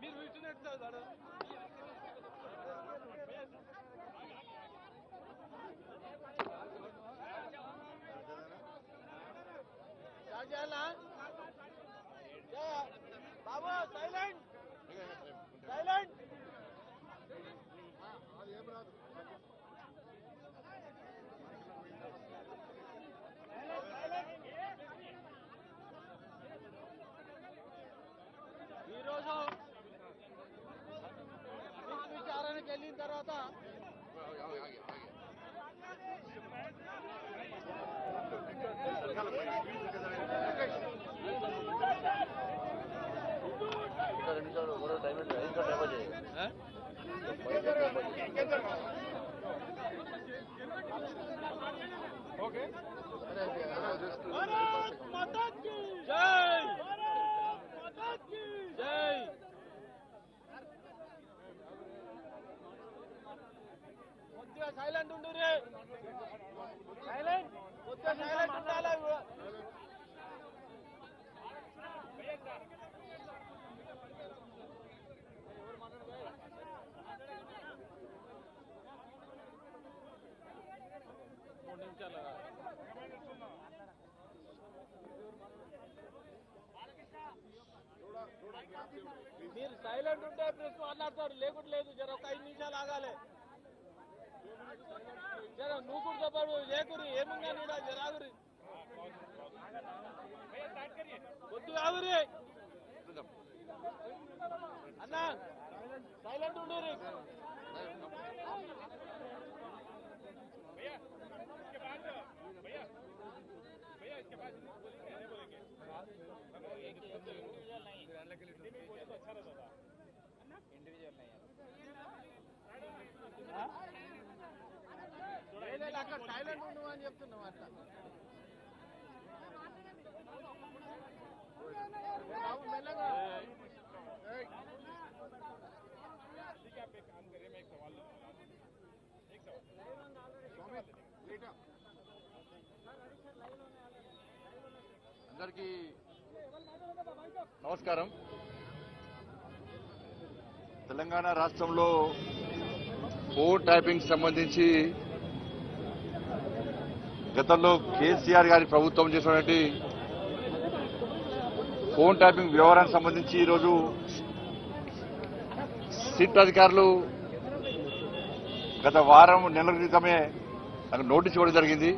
మీరు కూర్చున్నట్టు సార్ బాబు silent silent వెళ్ళిన తర్వాత ఓకే సైలెంట్ ఉండు సైలెంట్ సైలెంట్ ఉండాలి మూడు నిమిషాలు మీరు సైలెంట్ ఉంటే ప్రెస్ మాట్లాడతారు లేకుంటే లేదు. జర ఒక ఐదు నిమిషాలు ఆగాలి. జర నువ్వు కూడా చెప్పాడు లేకురి ఏముందా నీడా జర వద్దు కాదురి అన్న సైలెంట్ ఉండు రే. లేదు, లేదు, అక్కడ సైలెంట్ ఉండు అని చెప్తున్నాం అట్లా. బాబు మెల్లగా. అందరికీ నమస్కారం. తెలంగాణ రాష్ట్రంలో ఫోన్ టైపింగ్ సంబంధించి గతంలో కేసీఆర్ గారి ప్రభుత్వం చేసినటువంటి ఫోన్ టైపింగ్ వ్యవహారానికి సంబంధించి ఈరోజు సిట్ అధికారులు గత వారం నెలల క్రితమే నాకు నోటీస్ ఇవ్వడం జరిగింది.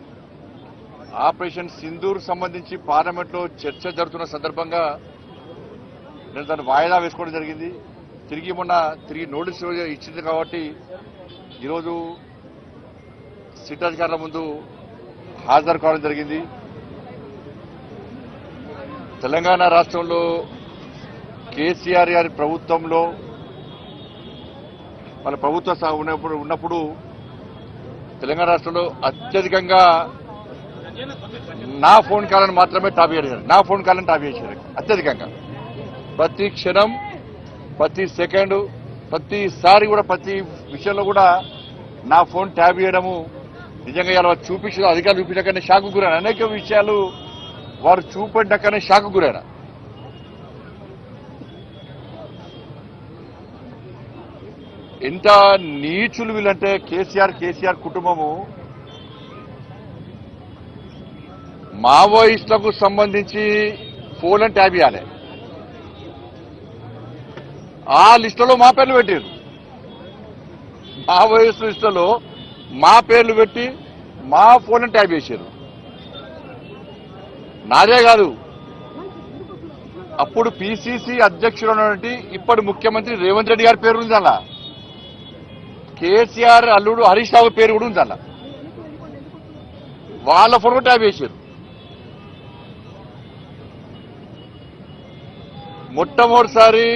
ఆపరేషన్ సింధూర్ సంబంధించి పార్లమెంట్లో చర్చ జరుగుతున్న సందర్భంగా నేను దాన్ని వాయిదా వేసుకోవడం జరిగింది. తిరిగి మొన్న తిరిగి నోటీస్ ఇచ్చింది కాబట్టి ఈరోజు సిట్ అధికారుల ముందు హాజరు కావడం జరిగింది. తెలంగాణ రాష్ట్రంలో కేసీఆర్ గారి ప్రభుత్వంలో వాళ్ళ ప్రభుత్వ ఉన్నప్పుడు ఉన్నప్పుడు తెలంగాణ రాష్ట్రంలో అత్యధికంగా నా ఫోన్ కాలను మాత్రమే టాప్ చేశారు. నా ఫోన్ కాలను టాప్ చేశారు. అత్యధికంగా. ప్రతి క్షణం ప్రతి సెకండ్ ప్రతిసారి కూడా ప్రతి విషయంలో కూడా నా ఫోన్ ట్యాబ్ చేయడము నిజంగా ఇలా చూపించిన అధికారులు చూపించకనే షాకు గురైన అనేక విషయాలు వారు చూపెట్టకనే షాకు గురైన. ఎంత నీచులు వీళ్ళంటే కేసీఆర్ కేసీఆర్ కుటుంబము మావోయిస్టులకు సంబంధించి ఫోన్ అని ట్యాబ్ ఇవ్వాలి ఆ లిస్టులో మా పేర్లు పెట్టారు మావోయిస్టు లిస్టులో మా పేర్లు పెట్టి మా ఫోన్ అని ట్యాబ్ చేశారు. నాదే కాదు అప్పుడు పిసిసి అధ్యక్షుడు ఉన్నటువంటి ఇప్పటి ముఖ్యమంత్రి రేవంత్ రెడ్డి గారి పేరు ఉంది అలా కేసీఆర్ అల్లుడు హరీష్ రావు పేరు కూడా ఉంది అలా వాళ్ళ ఫోన్ కూడా ట్యాబ్ చేశారు. మొట్టమొదటిసారి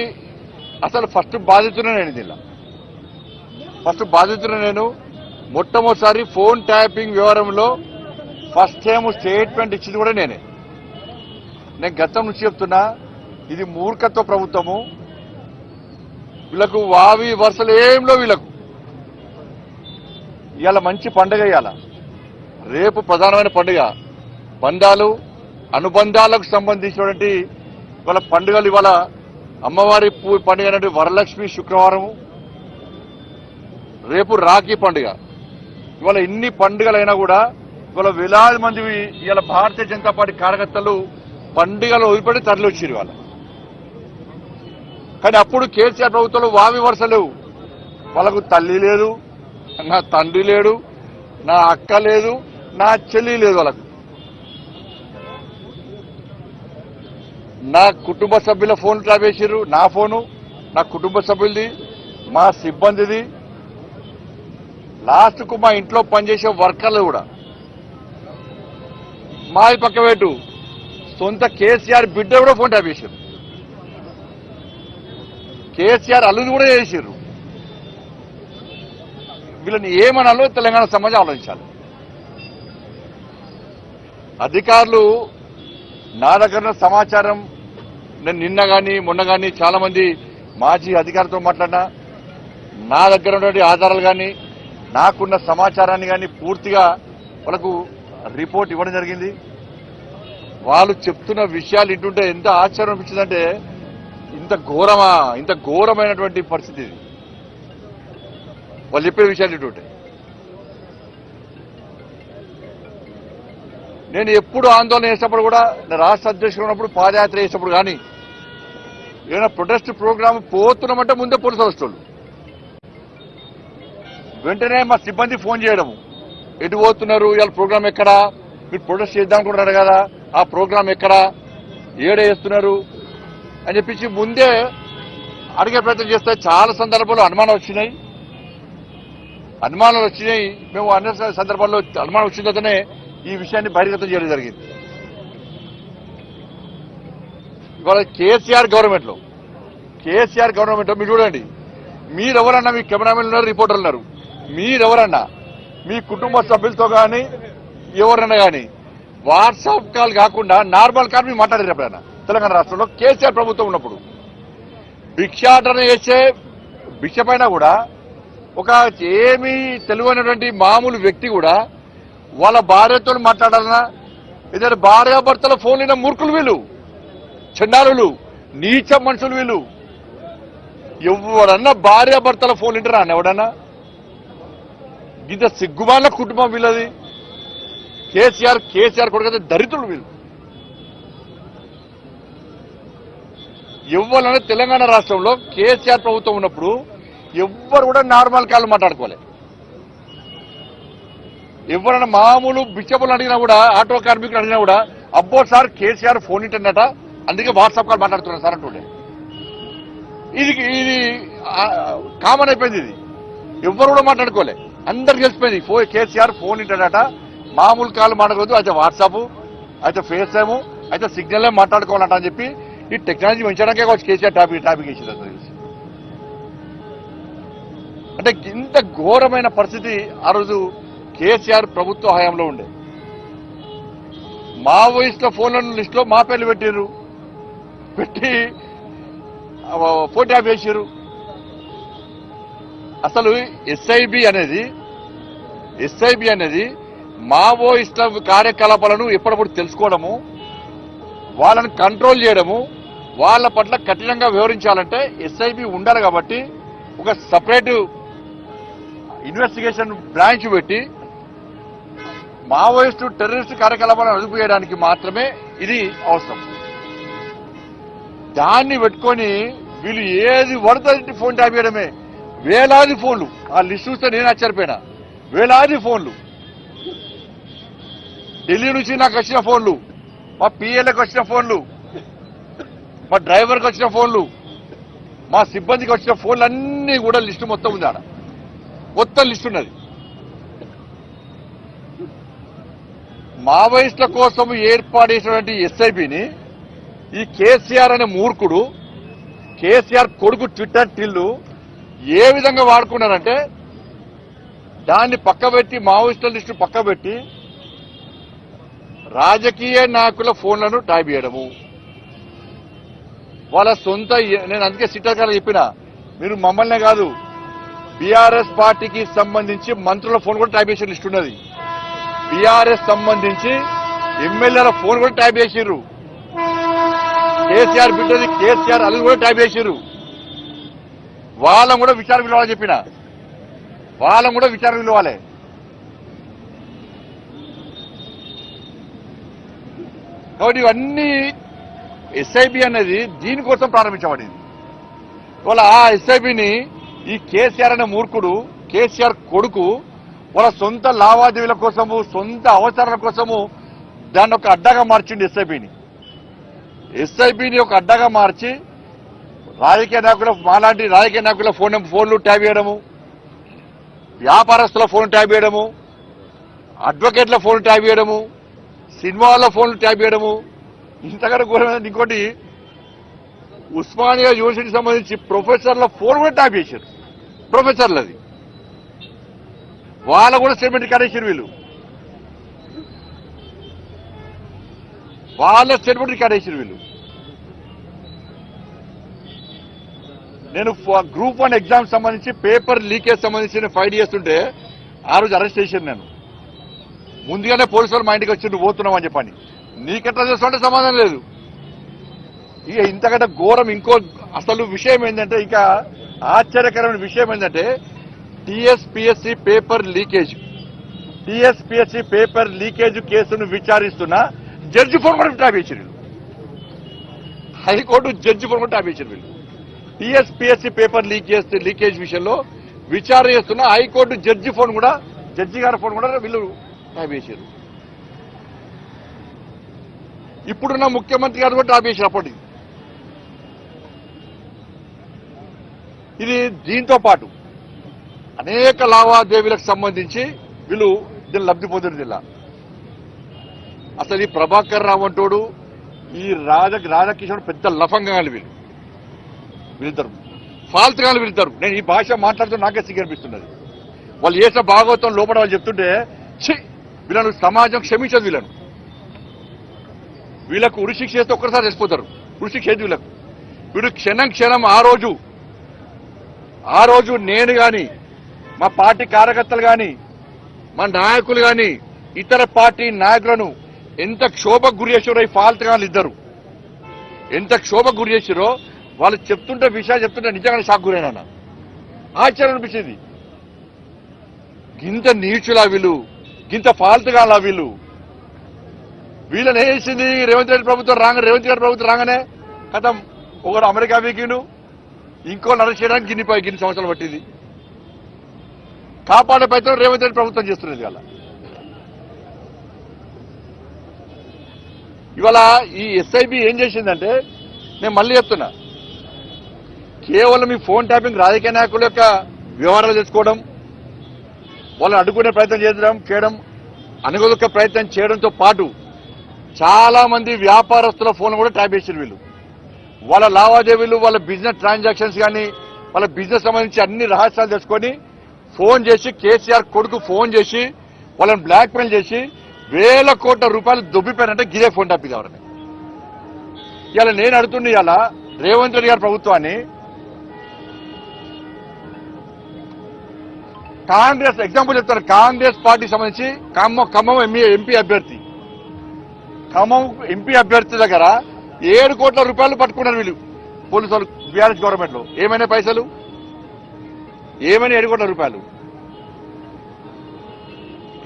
అసలు ఫస్ట్ బాధితున్నా నేను దీనిలో. ఫస్ట్ బాధితున్నా నేను. మొట్టమొదటిసారి ఫోన్ ట్యాపింగ్ వ్యవహారంలో ఫస్ట్ టైం స్టేట్మెంట్ ఇచ్చింది కూడా నేనే. నేను గతం నుంచి చెప్తున్నా ఇది మూర్ఖత్వ ప్రభుత్వము. వీళ్ళకు వావి వరుసలు ఏంలో వీళ్ళకు. ఇవాళ మంచి పండగ ఇవాళ. రేపు ప్రధానమైన పండుగ. బంధాలు అనుబంధాలకు సంబంధించినటువంటి వాళ్ళ పండుగలు ఇవాళ అమ్మవారి పూ పండుగ అనేది వరలక్ష్మి శుక్రవారం రేపు రాఖీ పండుగ. ఇవాళ ఇన్ని పండుగలైనా కూడా ఇవాళ వేలాది మంది ఇవాళ భారతీయ జనతా పార్టీ కార్యకర్తలు పండుగలు వదిలిపెట్టి తరలివచ్చారు ఇవాళ. కానీ అప్పుడు కేసీఆర్ ప్రభుత్వంలో వావి వరుస లేవు. వాళ్ళకు తల్లి లేదు నా తండ్రి లేడు నా అక్క లేదు నా చెల్లి లేదు వాళ్ళకు. నా కుటుంబ సభ్యుల ఫోన్ ట్రాప్ చేసిర్రు నా ఫోను నా కుటుంబ సభ్యులది మా సిబ్బందిది లాస్ట్కు మా ఇంట్లో పనిచేసే వర్కర్లు కూడా. మాది పక్క పెట్టు. సొంత కేసీఆర్ బిడ్డ కూడా ఫోన్ ట్యాప్ చేశారు కేసీఆర్ అల్లుని కూడా చేశారు వీళ్ళని ఏమనాలో తెలంగాణ సమాజం ఆలోచించాలి. అధికారులు నా దగ్గర ఉన్న సమాచారం నేను నిన్న కానీ మొన్న కానీ చాలామంది మాజీ అధికారులతో మాట్లాడినా. నా దగ్గర ఉన్నటువంటి ఆధారాలు కానీ నాకున్న సమాచారాన్ని కానీ పూర్తిగా వాళ్ళకు రిపోర్ట్ ఇవ్వడం జరిగింది. వాళ్ళు చెప్తున్న విషయాలు ఇంటుంటే ఎంత ఆశ్చర్యం అనిపించిందంటే ఇంత ఘోరమా ఇంత ఘోరమైనటువంటి పరిస్థితి ఇది. వాళ్ళు చెప్పే విషయాలు ఇంటుంటే నేను ఎప్పుడు ఆందోళన చేసినప్పుడు కూడా రాష్ట్ర అధ్యక్షుడు ఉన్నప్పుడు పాదయాత్ర చేసినప్పుడు కానీ ఏదైనా ప్రొటెస్ట్ ప్రోగ్రామ్ పోతున్నామంటే ముందే పోలీసు వస్తువులు వెంటనే మా సిబ్బంది ఫోన్ చేయడము. ఎటు పోతున్నారు? ఇవాళ ప్రోగ్రామ్ ఎక్కడా? మీరు ప్రొటెస్ట్ చేద్దాం అనుకుంటున్నారు కదా. ఆ ప్రోగ్రామ్ ఎక్కడా? ఏడ వేస్తున్నారు అని చెప్పించి ముందే అడిగే ప్రయత్నం చేస్తే చాలా సందర్భాల్లో అనుమానాలు వచ్చినాయి. అనుమానాలు వచ్చినాయి. మేము అన్ని సందర్భాల్లో అనుమానం వచ్చిన తర్వాతనే ఈ విషయాన్ని బహిర్గతం చేయడం జరిగింది. ఇవాళ కేసీఆర్ గవర్నమెంట్లో కేసీఆర్ గవర్నమెంట్లో మీరు చూడండి. మీరు ఎవరన్నా మీ కెమెరామెన్ ఉన్నారు రిపోర్టర్లు ఉన్నారు. మీరెవరన్నా మీ కుటుంబ సభ్యులతో కానీ ఎవరన్నా కానీ వాట్సాప్ కాల్ కాకుండా నార్మల్ కాల్ మీరు మాట్లాడారు ఎప్పుడైనా? తెలంగాణ రాష్ట్రంలో కేసీఆర్ ప్రభుత్వం ఉన్నప్పుడు. భిక్షాటన చేసే భిక్ష పైన కూడా ఒక ఏమీ తెలివైనటువంటి మామూలు వ్యక్తి కూడా వాళ్ళ భార్యతో మాట్లాడాలన్నా ఏదైనా భార్యాభర్తల ఫోన్ లేని మూర్ఖులు వీళ్ళు చండారులు నీచ మనుషులు వీళ్ళు. ఎవరన్నా భార్యాభర్తల ఫోన్ వింటారా ఎవడన్నా? ఇంత సిగ్గుబాళ్ళ కుటుంబం వీళ్ళది. కేసీఆర్ కేసీఆర్ కొడుకు దరిద్రులు వీళ్ళు. ఇవ్వాలనే తెలంగాణ రాష్ట్రంలో కేసీఆర్ ప్రభుత్వం ఉన్నప్పుడు ఎవ్వరు కూడా నార్మల్ కాళ్ళు మాట్లాడుకోలే. ఎవరైనా మామూలు బిచ్చపులు అడిగినా కూడా ఆటో కార్మికులు అడిగినా కూడా అబ్బో సార్ కేసీఆర్ ఫోన్ ఇంటర్నెట్ అందుకే వాట్సాప్ కాల్ మాట్లాడుతున్నారు సార్ అంటుండే. ఇది ఇది కామన్ అయిపోయింది ఇది. ఎవ్వరు కూడా మాట్లాడుకోలే. అందరికి తెలిసిపోయింది. ఫో కేసీఆర్ ఫోన్ ఇంటాడట మామూలు కాల్ మాట్లాడకూడదు. అయితే వాట్సాప్ అయితే ఫేస్ టైము అయితే సిగ్నల్లే మాట్లాడుకోవాలంట అని చెప్పి ఈ టెక్నాలజీ పెంచడానికే కావచ్చు. కేసీఆర్ టాపిక్ టాపిక్ ఇచ్చింది నాకు తెలిసి. అంటే ఇంత ఘోరమైన పరిస్థితి ఆ రోజు కేసీఆర్ ప్రభుత్వ హయాంలో ఉండే. మావోయిస్టుల ఫోన్ల లిస్టులో మా పేర్లు పెట్టారు పెట్టి ఫోటో వేసారు అసలు ఎస్ఐబి అనేది ఎస్ఐబి అనేది మావోయిస్టుల కార్యకలాపాలను ఎప్పటికప్పుడు తెలుసుకోవడము వాళ్ళని కంట్రోల్ చేయడము వాళ్ళ పట్ల కఠినంగా వివరించాలంటే ఎస్ఐబి ఉండాలి కాబట్టి ఒక సపరేట్ ఇన్వెస్టిగేషన్ బ్రాంచ్ పెట్టి మావోయిస్టు టెర్రరిస్ట్ కార్యకలాపాలను అదుపు చేయడానికి మాత్రమే ఇది అవసరం. దాన్ని పెట్టుకొని వీళ్ళు ఏది పడుతుంది ఫోన్ ట్యాప్ చేయడమే. వేలాది ఫోన్లు. ఆ లిస్ట్ చూస్తే నేను ఆశ్చర్యపోయినా. వేలాది ఫోన్లు. ఢిల్లీ నుంచి నాకు వచ్చిన ఫోన్లు. మా పిఎల్ఏకి వచ్చిన ఫోన్లు. మా డ్రైవర్కి వచ్చిన ఫోన్లు. మా సిబ్బందికి వచ్చిన ఫోన్లు అన్నీ కూడా లిస్టు మొత్తం ఉంది ఆడ. మొత్తం లిస్టు ఉన్నది. మావోయిస్టుల కోసం ఏర్పాటు చేసినటువంటి ఎస్ఐబిని ఈ కేసీఆర్ అనే మూర్ఖుడు కేసీఆర్ కొడుకు ట్విట్టర్ టిల్లు ఏ విధంగా వాడుకున్నారంటే దాన్ని పక్కబెట్టి మావోయిస్టుల లిస్టు పక్కబెట్టి రాజకీయ నాయకుల ఫోన్లను టైప్ చేయడము. వాళ్ళ సొంత నేను అందుకే సిట్టర్ గారు చెప్పిన మీరు మమ్మల్నే కాదు బీఆర్ఎస్ పార్టీకి సంబంధించి మంత్రుల ఫోన్ కూడా టైప్ చేసే లిస్ట్ ఉన్నది. బీఆర్ఎస్ సంబంధించి ఎమ్మెల్యేల ఫోన్ కూడా టైప్ చేసిర్రు. కేసీఆర్ బిడ్డది కేసీఆర్ అల్లు కూడా టైప్ చేసిర్రు. వాళ్ళని కూడా విచారణ పిలవాలని చెప్పిన. వాళ్ళని కూడా విచారణ పిలవాలి. కాబట్టి ఇవన్నీ ఎస్ఐబి అనేది దీనికోసం ప్రారంభించబడింది. వాళ్ళ ఆ ఎస్ఐబిని ఈ కేసీఆర్ అనే మూర్ఖుడు కేసీఆర్ కొడుకు వాళ్ళ సొంత లావాదేవీల కోసము సొంత అవసరాల కోసము దాన్ని ఒక అడ్డగా మార్చిండు ఎస్ఐబిని ఎస్ఐబిని ఒక అడ్డగా మార్చి రాజకీయ నాయకుల మాలాంటి రాజకీయ నాయకుల ఫోన్ ఫోన్లు ట్యాబ్ చేయడము వ్యాపారస్తుల ఫోన్ ట్యాబ్ చేయడము అడ్వకేట్ల ఫోన్ ట్యాబ్ చేయడము సినిమాల ఫోన్లు ట్యాప్ చేయడము. ఇంతకన్నా ఘోరమైన ఇంకోటి ఉస్మానియా యూనివర్సిటీకి సంబంధించి ప్రొఫెసర్ల ఫోన్ కూడా ట్యాప్ చేశారు. ప్రొఫెసర్లది వాళ్ళ కూడా స్టేట్మెంట్ కనేసారు వీళ్ళు. వాళ్ళ స్టేట్మెంట్ కనేసారు వీళ్ళు. నేను గ్రూప్ వన్ ఎగ్జామ్ సంబంధించి పేపర్ లీకేజ్ సంబంధించి ఫైట్ చేస్తుంటే ఆ రోజు అరెస్ట్ చేశాను నేను. ముందుగానే పోలీసు వాళ్ళు మా ఇంటికి వచ్చి నువ్వు పోతున్నావు అని చెప్పని. నీకెట్లా చేస్తుంటే సమాధానం లేదు. ఇక ఇంతకంటే ఘోరం ఇంకో అసలు విషయం ఏంటంటే ఇంకా ఆశ్చర్యకరమైన విషయం ఏంటంటే TSPSC paper leakage. TSPSC paper leakage కేసును విచారిస్తున్న జడ్జి ఫోన్ కూడా ట్యాప్ చేశారు వీళ్ళు. హైకోర్టు జడ్జి ఫోన్ కూడా ట్యాప్ చేశారు వీళ్ళు. టీఎస్పీఎస్సీ పేపర్ లీకేజ్ లీకేజ్ విషయంలో విచారణ చేస్తున్న హైకోర్టు జడ్జి ఫోన్ కూడా జడ్జి గారి ఫోన్ కూడా వీళ్ళు ట్యాప్ చేశారు. ఇప్పుడున్న ముఖ్యమంత్రి గారు కూడా ట్యాప్ చేశారు అప్పటికి. ఇది దీంతో పాటు అనేక లావాదేవీలకు సంబంధించి వీళ్ళు దీన్ని లబ్ధి పొందిన జిల్లా. అసలు ఈ ప్రభాకర్ రావు అంటోడు ఈ రాజ రాధాకిషోర్ పెద్ద లఫంగాలు వీళ్ళు వీళ్ళిద్దరు. ఫాల్తుగాలు వీళ్ళిద్దరు. నేను ఈ భాష మాట్లాడుతూ నాకే సిగ్గనిపిస్తున్నది వాళ్ళు చేసిన భాగవతం లోపల వాళ్ళు చెప్తుంటే ఛీ! వీళ్ళను సమాజం క్షమించదు వీళ్ళను. వీళ్ళకు ఉరిశిక్ష చేస్తే ఒక్కసారి చచ్చిపోతారు. ఉరిశిక్ష ఏది వీళ్ళకు? వీడు క్షణం క్షణం ఆ రోజు ఆ రోజు నేను కానీ మా పార్టీ కార్యకర్తలు కానీ మా నాయకులు కానీ ఇతర పార్టీ నాయకులను ఎంత క్షోభకు గురి చేసారో ఈ ఫాల్ట్ గాని ఇద్దరు. ఎంత క్షోభకు గురి చేసారో వాళ్ళు చెప్తుంటే విషయాలు చెప్తుంటే నిజంగానే షాక్ గురైనా ఆశ్చర్యం అనిపించింది. గింత నీచులా వీళ్ళు గింత ఫాల్తుగా వీళ్ళు. వీళ్ళని వేసింది రేవంత్ రెడ్డి ప్రభుత్వం రాగా రేవంత్ రెడ్డి ప్రభుత్వం రాగానే కథం ఒకడు అమెరికా వీకిండు ఇంకో అరెస్ట్ చేయడానికి గిన్ని పై- గిన్ని సంవత్సరాలు పట్టింది. కాపాడే ప్రయత్నం రేవంత్ రెడ్డి ప్రభుత్వం చేస్తున్నది ఇవాళ. ఇవాళ ఈ ఎస్ఐబి ఏం చేసిందంటే నేను మళ్ళీ చెప్తున్నా కేవలం ఈ ఫోన్ ట్యాపింగ్ రాజకీయ నాయకుల యొక్క వ్యవహారాలు తెచ్చుకోవడం వాళ్ళని అడ్డుకునే ప్రయత్నం చేయడం చేయడం అనుగొలక ప్రయత్నం చేయడంతో పాటు చాలా మంది వ్యాపారస్తుల ఫోన్ కూడా ట్యాప్ చేసారు వీళ్ళు. వాళ్ళ లావాదేవీలు వాళ్ళ బిజినెస్ ట్రాన్సాక్షన్స్ కానీ వాళ్ళ బిజినెస్ సంబంధించి అన్ని రహస్యాలు తెలుసుకొని ఫోన్ చేసి కేసీఆర్ కొడుకు ఫోన్ చేసి వాళ్ళని బ్లాక్మెయిల్ చేసి వేల కోట్ల రూపాయలు దొబ్బిపోయారంటే గిదే ఫోన్ టాపిక్ ఎవరని ఇలా నేను అడుగుతున్నా ఇలా రేవంత్ రెడ్డి గారి ప్రభుత్వాన్ని కాంగ్రెస్ ఎగ్జాంపుల్ చెప్తారు. కాంగ్రెస్ పార్టీ సంబంధించి ఖమ్మం ఖమ్మం ఎంపీ ఎంపీ అభ్యర్థి. ఖమ్మం ఎంపీ అభ్యర్థి దగ్గర ఏడు కోట్ల రూపాయలు పట్టుకున్నారు వీళ్ళు. పోలీసు వాళ్ళు బీఆర్ఎస్ గవర్నమెంట్లో ఏమైనా పైసలు? ఏమైనా ఏడు కోట్ల రూపాయలు?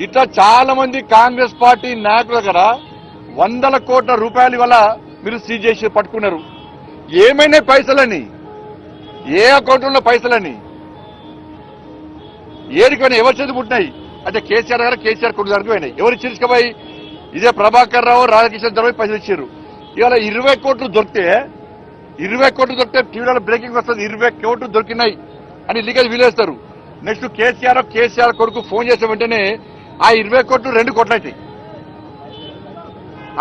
ఇట్లా చాలా మంది కాంగ్రెస్ పార్టీ నాయకుల దగ్గర వందల కోట్ల రూపాయలు వల్ల మీరు సీజ్ చేసి పట్టుకున్నారు. ఏమైనా పైసలని? ఏ అకౌంట్లో పైసలని? ఏడికైనా ఎవరి చేతి పుట్టినాయి? అంటే కేసీఆర్ గారు కేసీఆర్ కొడుకు దగ్గరికి పోయినాయి. ఎవరు ఇచ్చిపోయి ఇదే ప్రభాకర్ రావు రాధాకృష్ణ దగ్గర పైసలు ఇచ్చారు. ఇవాళ ఇరవై కోట్లు దొరికితే ఇరవై కోట్లు దొరికితే టీవీలో బ్రేకింగ్ వస్తుంది. ఇరవై కోట్లు దొరికినాయి అని లీకేజ్ వీలేస్తారు. నెక్స్ట్ కేసీఆర్ కేసీఆర్ కొడుకు ఫోన్ చేసిన వెంటనే ఆ ఇరవై కోట్లు రెండు కోట్లు అవుతాయి.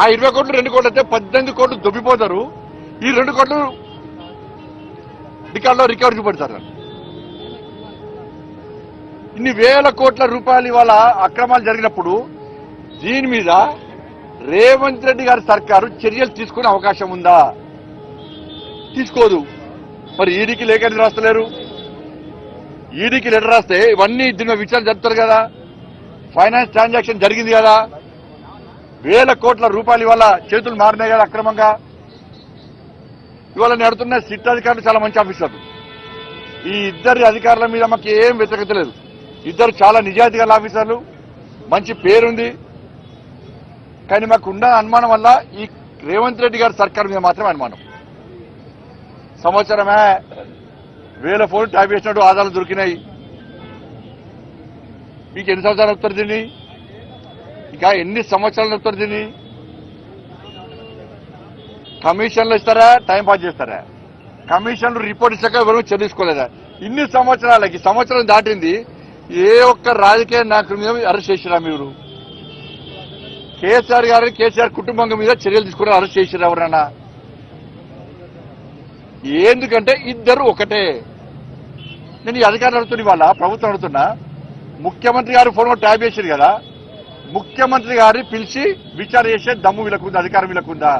ఆ ఇరవై కోట్లు రెండు కోట్లు అయితే పద్దెనిమిది కోట్లు దొబ్బిపోతారు. ఈ రెండు కోట్లు రికార్డులో రికవర్ చూపెడతారు. ఇన్ని వేల కోట్ల రూపాయలు ఇవాళ అక్రమాలు జరిగినప్పుడు దీని మీద రేవంత్ రెడ్డి గారి సర్కారు చర్యలు తీసుకునే అవకాశం ఉందా? తీసుకోదు. మరి ఈడీకి లేఖ రాస్తలేరు? ఈడీకి లెటర్ రాస్తే ఇవన్నీ దీని విచారణ జరుపుతారు కదా. ఫైనాన్స్ ట్రాన్సాక్షన్ జరిగింది కదా. వేల కోట్ల రూపాయలు ఇవాళ చేతులు మారినాయి కదా అక్రమంగా. ఇవాళ నడుతున్న సిట్ అధికారులు చాలా మంచి ఆఫీసర్లు. ఈ ఇద్దరి అధికారుల మీద మాకు ఏం వ్యతిరేకత లేదు. ఇద్దరు చాలా నిజాయితీ గల ఆఫీసర్లు. మంచి పేరుంది. కానీ మాకు ఉన్న అనుమానం వల్ల ఈ రేవంత్ రెడ్డి గారి సర్కార్ మీద మాత్రమే అనుమానం. సంవత్సరమే వేల ఫోన్ ట్యాప్ చేసినట్టు ఆధారాలు దొరికినాయి. మీకు ఎన్ని సంవత్సరాలు వస్తారు దీన్ని? ఇంకా ఎన్ని సంవత్సరాలు వస్తారు దీన్ని? కమిషన్లు ఇస్తారా? టైం పాస్ చేస్తారా? కమిషన్లు రిపోర్ట్ ఇచ్చాక ఎవరు చెల్లించుకోలేదా? ఇన్ని సంవత్సరాలకి సంవత్సరం దాటింది. ఏ ఒక్క రాజకీయ నాయకుల మీద అరెస్ట్ చేసిరా మీరు? కేసీఆర్ గారిని కేసీఆర్ కుటుంబం మీద చర్యలు తీసుకుని అరెస్ట్ చేసిరా ఎవరన్నా? ఎందుకంటే ఇద్దరు ఒకటే. నేను ఈ అధికారులు అడుగుతున్న వాళ్ళ ప్రభుత్వం అడుగుతున్నా ముఖ్యమంత్రి గారు ఫోన్ ట్యాబ్ చేశారు కదా ముఖ్యమంత్రి గారిని పిలిచి విచారణ చేసే దమ్ము వీళ్ళకుందా అధికారం వీళ్ళకుందా?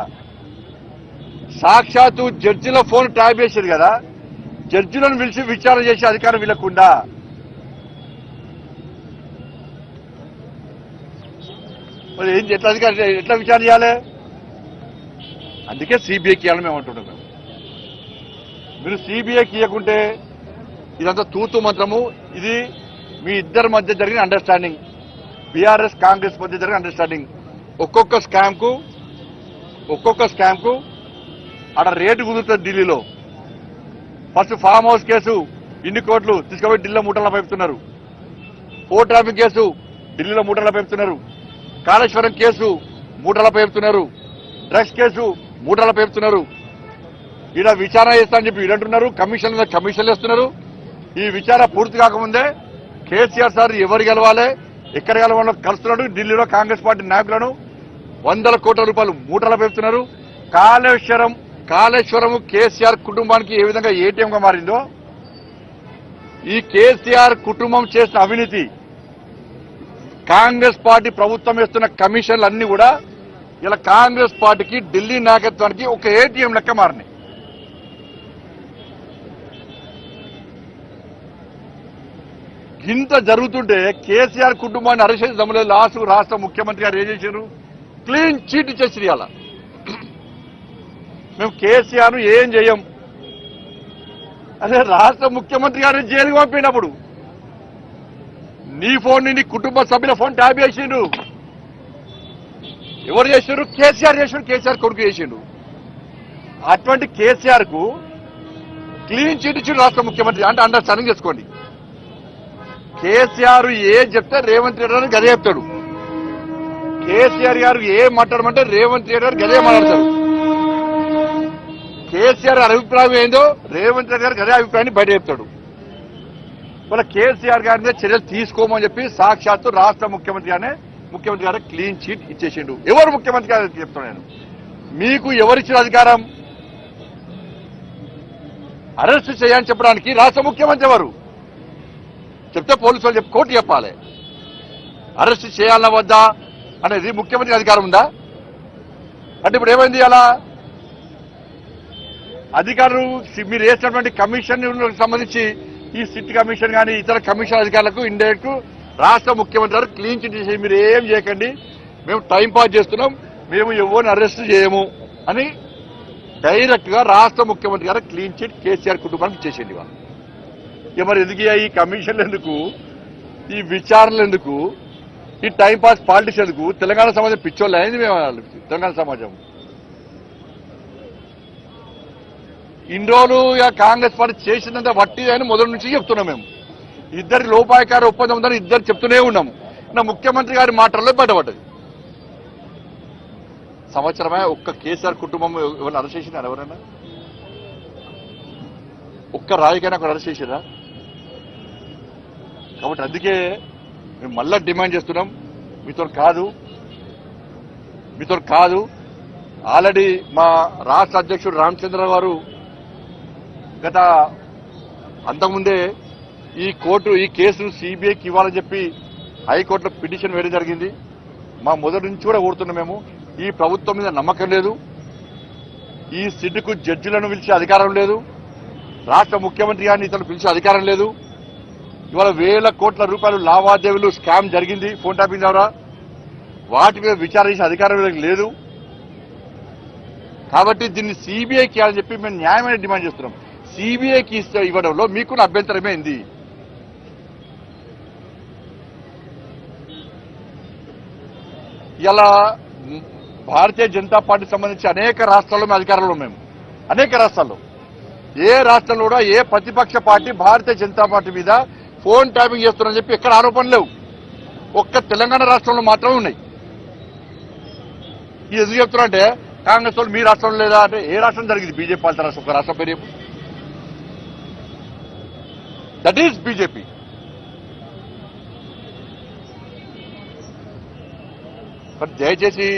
సాక్షాత్తు జడ్జిల ఫోన్ ట్యాబ్ చేశారు కదా జడ్జిలను పిలిచి విచారణ చేసే అధికారం వీళ్ళకుందా? మరి ఏం ఎట్లా అధికారి ఎట్లా విచారణ చేయాలి? అందుకే సిబిఐకి ఇవ్వాలని మేము అంటున్నాం మేము. మీరు సిబిఐకి ఇవ్వకుంటే ఇదంతా తూతు మంత్రము. ఇది మీ ఇద్దరి మధ్య జరిగిన అండర్స్టాండింగ్ బీఆర్ఎస్ కాంగ్రెస్ మధ్య జరిగిన అండర్స్టాండింగ్ ఒక్కొక్క స్కామ్కు ఒక్కొక్క స్కామ్కు అక్కడ రేటు కుదురుతుంది ఢిల్లీలో. ఫస్ట్ ఫామ్ హౌస్ కేసు ఇన్ని కోట్లు తీసుకుపోయి ఢిల్లీలో మూటల్లో పెంపుతున్నారు. ఫోర్ ట్రాఫిక్ కేసు ఢిల్లీలో మూటల్లో పెంపుతున్నారు. కాళేశ్వరం కేసు మూటల పేరుతున్నారు డ్రగ్స్ కేసు మూటల పేరుతున్నారు ఈడ విచారణ చేస్తా చెప్పి ఈడంటున్నారు కమిషన్ మీద కమిషన్లు వేస్తున్నారు. ఈ విచారణ పూర్తి కాకముందే కేసీఆర్ సార్ ఎవరు గెలవాలి ఎక్కడ గెలవాలో కలుస్తున్నాడు. ఢిల్లీలో కాంగ్రెస్ పార్టీ నాయకులను వందల కోట్ల రూపాయలు మూటల పెడుతున్నారు కాళేశ్వరం కాళేశ్వరం కేసీఆర్ కుటుంబానికి ఏ విధంగా ఏటీఎంగా మారిందో ఈ కేసీఆర్ కుటుంబం చేసిన అవినీతి కాంగ్రెస్ పార్టీ ప్రభుత్వం వేస్తున్న కమిషన్లు అన్ని కూడా ఇలా కాంగ్రెస్ పార్టీకి ఢిల్లీ నాయకత్వానికి ఒక ఏటీఎం లెక్క మారినాయి. ఇంత జరుగుతుంటే కేసీఆర్ కుటుంబాన్ని అరెస్ట్ చేసి దమ్ములేదు. లాస్ట్ రాష్ట్ర ముఖ్యమంత్రి గారు ఏం చేశారు? క్లీన్ చీట్ ఇచ్చేసి అలా మేము కేసీఆర్ను ఏం చేయం? అదే రాష్ట్ర ముఖ్యమంత్రి గారిని జైలుకి పంపినప్పుడు నీ ఫోన్ని నీ కుటుంబ సభ్యుల ఫోన్ ట్యాబ్ చేసిండు. ఎవరు చేసిండ్రు? కేసీఆర్ చేసిండు కేసీఆర్ కొడుకు చేసిండు. అటువంటి కేసీఆర్కు క్లీన్ చిట్ ఇచ్చిండు రాష్ట్ర ముఖ్యమంత్రి. అంటే అండర్స్టాండింగ్ చేసుకోండి. కేసీఆర్ ఏ చెప్తే రేవంత్ రెడ్డి గారు గదే చెప్తాడు. కేసీఆర్ గారు ఏ మాట్లాడమంటే రేవంత్ రెడ్డి గారు గదే మాట్లాడతారు. కేసీఆర్ అభిప్రాయం ఏందో రేవంత్ రెడ్డి గారు గదే అభిప్రాయాన్ని బయట చెప్తాడు. వాళ్ళ కేసీఆర్ గారి మీద చర్యలు తీసుకోమని చెప్పి సాక్షాత్తు రాష్ట్ర ముఖ్యమంత్రి గానే ముఖ్యమంత్రి గారు క్లీన్ చీట్ ఇచ్చేసిండు. ఎవరు ముఖ్యమంత్రి గారు చెప్తాను నేను. మీకు ఎవరిచ్చిన అధికారం? అరెస్ట్ చేయని చెప్పడానికి రాష్ట్ర ముఖ్యమంత్రి ఎవరు? చెప్తే పోలీసు వాళ్ళు చెప్పి కోర్టు చెప్పాలి. అరెస్ట్ చేయాలన్నా వద్దా అనేది ముఖ్యమంత్రి అధికారం ఉందా? అంటే ఇప్పుడు ఏమైంది అలా? అధికారులు మీరు వేసినటువంటి కమిషన్ సంబంధించి ఈ సిట్ కమిషన్ కానీ ఇతర కమిషన్ అధికారులకు ఇండైరెక్ట్ రాష్ట్ర ముఖ్యమంత్రి గారు క్లీన్ చిట్ చేసి మీరు ఏం చేయకండి. మేము టైం పాస్ చేస్తున్నాం. మేము ఎవరిని అరెస్ట్ చేయము అని డైరెక్ట్గా రాష్ట్ర ముఖ్యమంత్రి గారు క్లీన్ చిట్ కేసీఆర్ కుటుంబానికి ఇచ్చేసింది వాళ్ళు. ఇక మరి ఎందుకు ఈ కమిషన్లు ఎందుకు? ఈ విచారణలు ఎందుకు? ఈ టైంపాస్ పాలిటిక్స్ ఎందుకు? తెలంగాణ సమాజం పిచ్చోళ్ళు అయింది మేము తెలంగాణ సమాజం. ఇన్ని రోజులు ఇక కాంగ్రెస్ పార్టీ చేసినంత వట్టి అని మొదటి నుంచి చెప్తున్నాం మేము. ఇద్దరి లోపాయకార ఒప్పందం ఉందని ఇద్దరు చెప్తూనే ఉన్నాము నా ముఖ్యమంత్రి గారి మాటల్లో బయటపడ్డది. సంవత్సరమే ఒక్క కేసీఆర్ కుటుంబం ఎవరిని అరెస్ట్ చేసినారు ఎవరైనా? ఒక్క రాజకీయ నాయకుడు అరెస్ట్ చేసిరా? కాబట్టి అందుకే మేము మళ్ళా డిమాండ్ చేస్తున్నాం. మీతో కాదు. మీతో కాదు. ఆల్రెడీ మా రాష్ట్ర అధ్యక్షుడు రామచంద్ర గారు గత అంతకుముందే ఈ కోర్టు ఈ కేసును సిబిఐకి ఇవ్వాలని చెప్పి హైకోర్టులో పిటిషన్ వేయడం జరిగింది. మా మొదటి నుంచి కూడా కోరుతున్నాం మేము. ఈ ప్రభుత్వం మీద నమ్మకం లేదు. ఈ సిడ్డుకు జడ్జిలను పిలిచే అధికారం లేదు. రాష్ట్ర ముఖ్యమంత్రి గారిని ఇతను పిలిచే అధికారం లేదు. ఇవాళ వేల కోట్ల రూపాయలు లావాదేవీలు స్కామ్ జరిగింది ఫోన్ ట్యాపింగ్ ద్వారా. వాటి మీద విచారణ చేసే అధికారం లేదు. కాబట్టి దీన్ని సిబిఐకి అని చెప్పి మేము న్యాయమైన డిమాండ్ చేస్తున్నాం. సిబిఐకి ఇస్తే ఇవ్వడంలో మీకున్న అభ్యంతరమే ఉంది ఇలా భారతీయ జనతా పార్టీ సంబంధించి అనేక రాష్ట్రాల్లో మేము అధికారంలో మేము. అనేక రాష్ట్రాల్లో. ఏ రాష్ట్రంలో కూడా ఏ ప్రతిపక్ష పార్టీ భారతీయ జనతా పార్టీ మీద ఫోన్ ట్యాపింగ్ చేస్తున్నారని చెప్పి ఎక్కడ ఆరోపణలు లేవు. ఒక్క తెలంగాణ రాష్ట్రంలో మాత్రమే ఉన్నాయి. ఇది ఎందుకు చెప్తున్నా అంటే కాంగ్రెస్ వాళ్ళు మీ రాష్ట్రంలో లేదా అంటే ఏ రాష్ట్రం జరిగింది? బీజేపీ పాలిత రాష్ట్రం ఒక రాష్ట్రం పేరు దట్ ఈస్ బీజేపీ మరి దయచేసి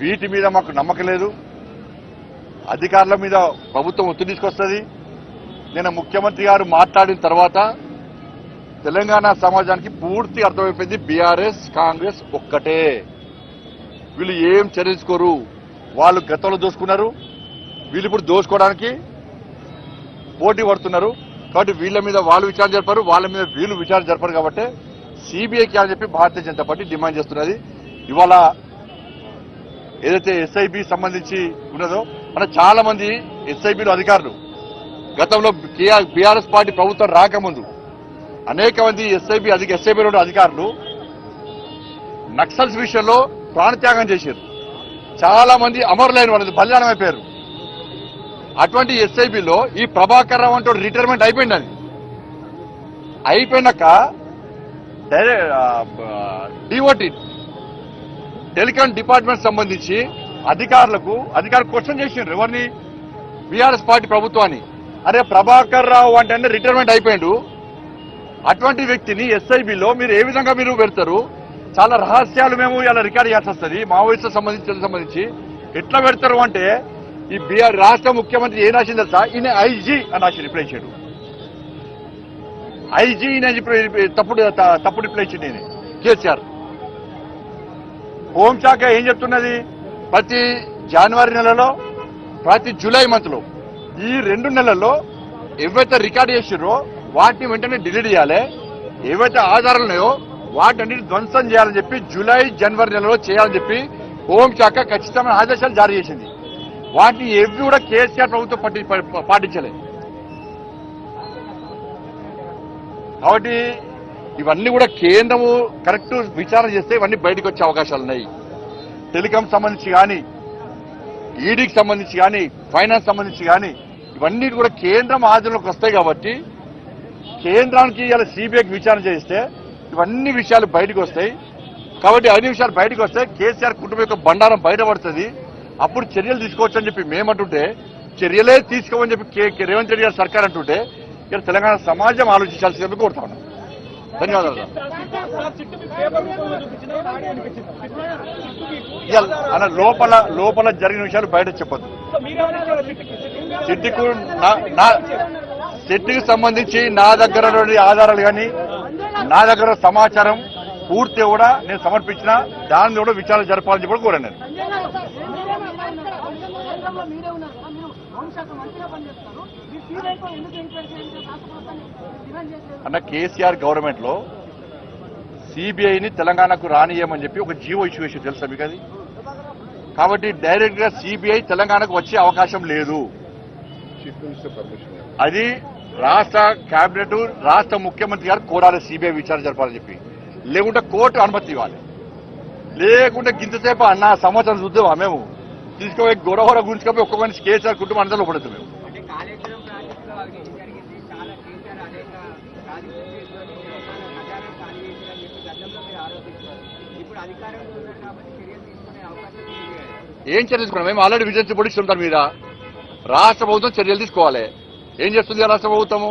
వీటి మీద మాకు నమ్మకం లేదు. అధికారుల మీద ప్రభుత్వం ఒత్తిడి తీసుకొస్తుంది. నేను ముఖ్యమంత్రి గారు మాట్లాడిన తర్వాత తెలంగాణ సమాజానికి పూర్తి అర్థమైపోయింది బీఆర్ఎస్ కాంగ్రెస్ ఒక్కటే. వీళ్ళు ఏం చర్యించుకోరు వాళ్ళు గతంలో దోసుకున్నారు వీళ్ళు ఇప్పుడు దోసుకోవడానికి పోటీ పడుతున్నారు. కాబట్టి వీళ్ళ మీద వాళ్ళు విచారణ జరపరు వాళ్ళ మీద వీళ్ళు విచారణ జరపరు కాబట్టి సిబిఐకి అని చెప్పి భారతీయ జనతా పార్టీ డిమాండ్ చేస్తున్నది. ఇవాళ ఏదైతే ఎస్ఐబి సంబంధించి ఉన్నదో మన చాలా మంది ఎస్ఐబిలు అధికారులు గతంలో బీఆర్ఎస్ పార్టీ ప్రభుత్వం రాకముందు అనేక మంది ఎస్ఐబి అధిక ఎస్ఐబిలో ఉన్న అధికారులు నక్సల్స్ విషయంలో ప్రాణత్యాగం చేశారు. చాలా మంది అమరులైన వాళ్ళది బలిదానమైపోయారు అయిపోయారు అటువంటి ఎస్ఐబిలో ఈ ప్రభాకర్ రావు అంటే రిటైర్మెంట్ అయిపోయింది అది అయిపోయినాక డిఓటి టెలికాం డిపార్ట్మెంట్ సంబంధించి అధికారులకు అధికారులు క్వశ్చన్ చేసిండ్రు. ఎవరిని? బీఆర్ఎస్ పార్టీ ప్రభుత్వాన్ని. అరే ప్రభాకర్ రావు అంటే రిటైర్మెంట్ అయిపోయిండు. అటువంటి వ్యక్తిని ఎస్ఐబిలో మీరు ఏ విధంగా మీరు పెడతారు? చాలా రహస్యాలు మేము ఇలా రికార్డ్ చేయాల్సి వస్తుంది. మావోయిస్టు సంబంధించి సంబంధించి. ఎట్లా పెడతారు అంటే ఈ బీఆర్ రాష్ట్ర ముఖ్యమంత్రి ఏం రాసింది తెలుసా? ఈయన ఐజీ అని రాసి రిప్లై చేయడు ఐజీ అని తప్పుడు తప్పుడు రిప్లై ఇచ్చింది నేను కేసీఆర్ హోంశాఖ ఏం చెప్తున్నది? ప్రతి జనవరి నెలలో ప్రతి జూలై మంత్లో ఈ రెండు నెలల్లో ఏవైతే రికార్డ్ చేసిర్రో వాటిని వెంటనే డిలీట్ చేయాలి. ఏవైతే ఆధారాలు ఉన్నాయో వాటన్నిటి ధ్వంసం చేయాలని చెప్పి జూలై జనవరి నెలలో చేయాలని చెప్పి హోంశాఖ ఖచ్చితమైన ఆదేశాలు జారీ చేసింది. వాటిని ఏవి కూడా కేసీఆర్ ప్రభుత్వం పట్టి పాటించలేదు కాబట్టి ఇవన్నీ కూడా కేంద్రము కరెక్ట్ విచారణ చేస్తే ఇవన్నీ బయటకు వచ్చే అవకాశాలు ఉన్నాయి. టెలికాం సంబంధించి కానీ ఈడీకి సంబంధించి కానీ ఫైనాన్స్ సంబంధించి కానీ ఇవన్నీ కూడా కేంద్రం ఆధీనంలోకి వస్తాయి కాబట్టి కేంద్రానికి ఇలా సిబిఐకి విచారణ చేస్తే ఇవన్నీ విషయాలు బయటకు వస్తాయి. కాబట్టి అన్ని విషయాలు బయటకు వస్తే కేసీఆర్ కుటుంబం యొక్క బండారం బయటపడుతుంది. అప్పుడు చర్యలు తీసుకోవచ్చు అని చెప్పి మేమంటుంటే చర్యలే తీసుకోమని చెప్పి కే- రేవంత్ రెడ్డి గారు సర్కార్ అంటుంటే ఇక్కడ తెలంగాణ సమాజం ఆలోచించాల్సిందని కోరుతా ఉన్నాం ధన్యవాదాలు అన్న లోపల లోపల జరిగిన విషయాలు బయట చెప్పొద్దు. మీరేమైనా సిట్టికు నా- నా సిట్టికి సంబంధించి నా దగ్గర ఆధారాలు కానీ నా దగ్గర సమాచారం పూర్తి కూడా నేను సమర్పించిన దాని కూడా విచారణ జరపాలని చెప్పి కూడా కోరాను నేను. మీరే ఉన్నారు కదా మీరు మంత్రిగా మీరు ఎందుకు ఎంక్వైరీ చేయండి రాష్ట్ర ప్రభుత్వాన్ని అన్న కేసీఆర్ గవర్నమెంట్లో సిబిఐని తెలంగాణకు రానియమని చెప్పి ఒక జీవో ఇష్యూ చేసి తెలుసా మీకు అది? కాబట్టి డైరెక్ట్గా సిబిఐ తెలంగాణకు వచ్చే అవకాశం లేదు. అది రాష్ట్ర కేబినెట్ రాష్ట్ర ముఖ్యమంత్రి గారు కోరాలి సిబిఐ విచారణ జరపాలని చెప్పి. లేకుంటే కోర్టు అనుమతి ఇవ్వాలి. లేకుంటే గింతసేపు అన్న సంవత్సరం చూద్దామా మేము? తీసుకుపోయి గొడవ గురించుకపోయి ఒక్కొక్క మనిషి కేసీఆర్ కుటుంబం అందరిలో పడుతుంది మేము. ఏం చర్యలు తీసుకున్నాం? మేము ఆల్రెడీ విజిలెన్స్ పొడిచి దాని మీద. రాష్ట్ర ప్రభుత్వం చర్యలు తీసుకోవాలి. ఏం చేస్తుంది రాష్ట్ర ప్రభుత్వము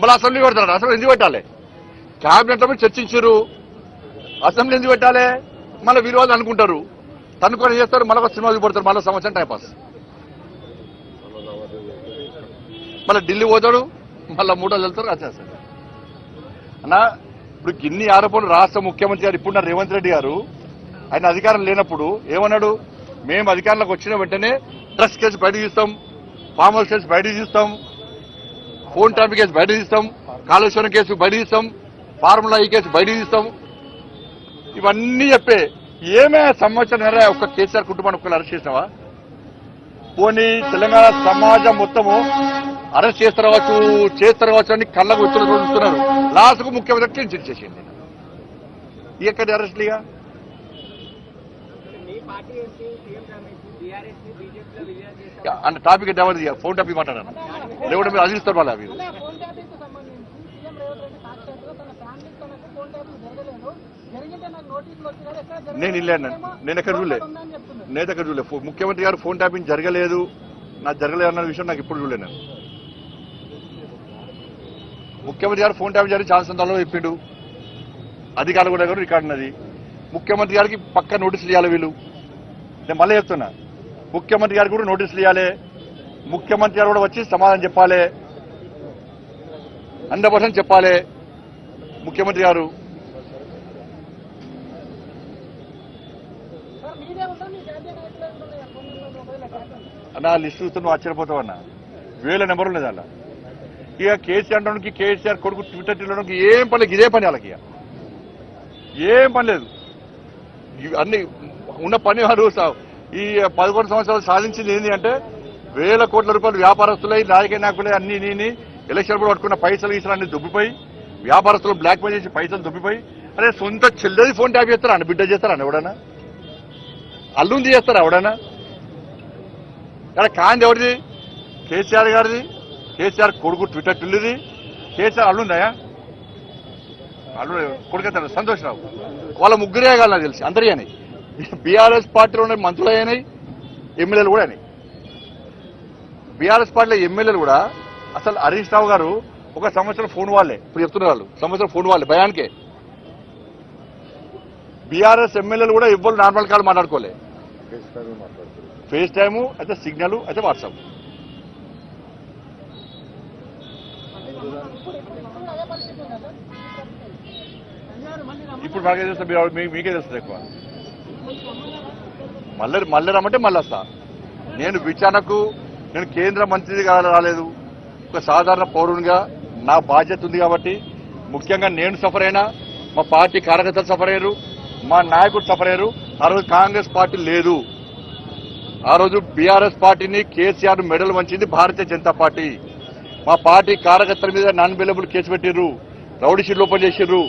మళ్ళీ అసెంబ్లీ పెడతారు? అసెంబ్లీ ఎందుకు పెట్టాలి? క్యాబినెట్లో మీరు చర్చించారు. అసెంబ్లీ ఎందుకు పెట్టాలి? మళ్ళీ విలువలు అనుకుంటారు. తనుకొని చేస్తారు? మళ్ళీ ఒక సినిమా చూపడతారు. మళ్ళీ సంవత్సరం టైంపాస్ మళ్ళీ ఢిల్లీ పోతాడు. మళ్ళీ మూడో వెళ్తారు వచ్చేస్తారు అన్నా ఇప్పుడు గిన్ని ఆరోపణలు రాష్ట్ర ముఖ్యమంత్రి గారు ఇప్పుడు రేవంత్ రెడ్డి గారు ఆయన అధికారం లేనప్పుడు ఏమన్నాడు? మేము అధికారంలోకి వచ్చిన వెంటనే ట్రస్ట్ కేసు బయట తీస్తాం. ఫామ్ హౌస్ కేసు బయట తీస్తాం. ఫోన్ ట్యాపింగ్ కేసు బయట తీస్తాం. కాళేశ్వరం కేసు బయట తీస్తాం. ఫార్ములా ఈ కేసు బయట తీస్తాం. ఇవన్నీ చెప్పే. ఏమే సంవత్సరం ఒక్క కేసీఆర్ కుటుంబాన్ని ఒక్కరు అరెస్ట్ చేసినావా? పోనీ తెలంగాణ సమాజం మొత్తము అరెస్ట్ చేస్తారు కావచ్చు చేస్తారు కావచ్చు అని కళ్ళకు వచ్చులు చూస్తున్నారు. లాస్ట్కు ముఖ్యమంత్రి క్లీన్ చేసింది ఎక్కడి విలీనం చేస్తాం అన్న టాపిక్ డెవలప్ ఫోన్ టాపిక్ మాట్లాడాను? లేకుంటే మీరు అదిస్తారు వాళ్ళ మీరు అదే ఫోన్ ట్యాపింగ్కు సంబంధించి సీఎం రేవంత్ రెడ్డి సాక్షాత్తుగా తన ఫ్యామిలీ తనకు ఫోన్ ట్యాపింగ్ జరగలేదు జరిగితే నాకు నోటీసులు వచ్చినారు ఎక్కడ జరగలేదు? నేను ఇల్లేను. నేను. ఎక్కడ చూడలే. నేను ఎక్కడ చూడలే. ముఖ్యమంత్రి గారు ఫోన్ ట్యాపింగ్ జరగలేదు. నాకు జరగలేదు అన్న విషయం నాకు ఇప్పుడు చూడలేదు నేను. ముఖ్యమంత్రి గారు ఫోన్ ట్యాపింగ్ జరిగి చాలా సందర్భంలో చెప్పిండు. అధికారులు కూడా కూడా రికార్డు ఉన్నది. ముఖ్యమంత్రి గారికి పక్క నోటీసులు ఇవ్వాలి వీళ్ళు. నేను మళ్ళీ చెప్తున్నా. ముఖ్యమంత్రి గారికి కూడా నోటీసులు ఇవ్వాలి ముఖ్యమంత్రి గారు కూడా వచ్చి సమాధానం చెప్పాలి. హండ్రెడ్ చెప్పాలి. ముఖ్యమంత్రి గారు సార్ మీదే ఉందా మీ జాతీయ నాయకులే ఉంటున్నాయి ఫోన్ నెంబర్ మొబైల్ ట్యాపింగ్ అన్న లిస్ట్ చూస్తే నువ్వు ఆశ్చర్యపోతావు అన్న. వేల నెంబర్ లేదు అలా ఇక కేసీఆర్ అంటానికి కేసీఆర్ కొడుకు ట్విట్టర్ తినడానికి ఏం పని ఇదే పని వాళ్ళకి ఇక. ఏం పని లేదు. అన్ని ఉన్న పని వారు ఈ పదకొండు సంవత్సరాలు సాధించింది ఏంటి అంటే వేల కోట్ల రూపాయలు వ్యాపారస్తులై రాజకీయ నాయకులై అన్ని నీని ఎలక్షన్ కూడా పట్టుకున్న పైసలు గీసలు అన్ని దుబ్బిపోయి వ్యాపారస్తులు బ్లాక్ మెయిల్ చేసి పైసలు దుబ్బిపోయి అరే సొంత చెల్లెది ఫోన్ ట్యాప్ చేస్తారా? బిడ్డ చేస్తారా? ఎవడన్నా? అల్లుంది చేస్తారా ఎవడన్నా? ఇక్కడ కాంది ఎవరిది? కేసీఆర్ గారిది? కేసీఆర్ కొడుకు ట్విట్టర్ టిల్లుది? కేసీఆర్ అల్లుందయా అల్లు కొడుకు సంతోష్ రావు వాళ్ళ ముగ్గురే కాదు నాకు తెలిసి అందరి అయినాయి. బీఆర్ఎస్ పార్టీలో ఉన్న మంత్రులు అయినాయి ఎమ్మెల్యేలు కూడా అయినాయి. బీఆర్ఎస్ పార్టీలో ఎమ్మెల్యేలు కూడా అసలు హరీష్ రావు గారు ఒక సంవత్సరం ఫోన్ వాళ్ళే. ఇప్పుడు చెప్తున్నారు వాళ్ళు సంవత్సరం ఫోన్ వాళ్ళే భయానికే. బీఆర్ఎస్ ఎమ్మెల్యేలు కూడా ఎవ్వరు నార్మల్ కాల్ మాట్లాడుకోలే. ఫేస్ టైము అయితే సిగ్నల్ అయితే వాట్సాప్ ఇప్పుడు మాకే తెలుస్తుంది? మీరు- మీ- మీకే తెలుస్తుంది ఎక్కువ? మళ్ళీ మళ్ళీ రమ్మంటే మళ్ళీ వస్తా. నేను విచారణకు నేను కేంద్ర మంత్రిగా రాలేదు. ఒక సాధారణ పౌరునిగా నా బాధ్యత ఉంది కాబట్టి ముఖ్యంగా నేను సఫర్ అయినా మా పార్టీ కార్యకర్తలు సఫర్ అయ్యారు మా నాయకుడు సఫర్ అయ్యారు ఆ రోజు కాంగ్రెస్ పార్టీ లేదు. ఆ రోజు బీఆర్ఎస్ పార్టీని కేసీఆర్ మెడల్ వంచింది భారతీయ జనతా పార్టీ. మా పార్టీ కార్యకర్తల మీద నాన్ అవైలబుల్ కేసు పెట్టిర్రు రౌడీ షీట్లు ఓపెన్ చేసిర్రు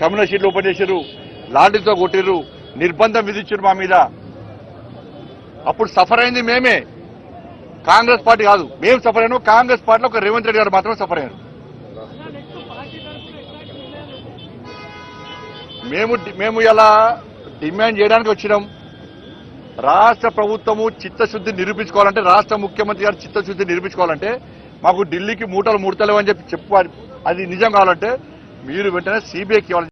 కమ్యూనల్ షీట్లు ఓపెన్ చేసిర్రు లాంటితో కొట్టిర్రు నిర్బంధం విధించారు మా మీద. అప్పుడు సఫర్ అయింది మేమే. కాంగ్రెస్ పార్టీ కాదు మేము సఫర్ అయినాం. కాంగ్రెస్ పార్టీలో ఒక రేవంత్ రెడ్డి గారు మాత్రమే సఫర్ అయ్యారు. మేము మేము ఇలా డిమాండ్ చేయడానికి వచ్చినాం? రాష్ట్ర ప్రభుత్వము చిత్తశుద్ధి నిరూపించుకోవాలంటే రాష్ట్ర ముఖ్యమంత్రి గారు చిత్తశుద్ధి నిరూపించుకోవాలంటే మాకు ఢిల్లీకి మూటలు ముడతలేవు అని చెప్పి చెప్పారు అది నిజం కావాలంటే మీరు వెంటనే సిబిఐకి ఇవ్వాలి.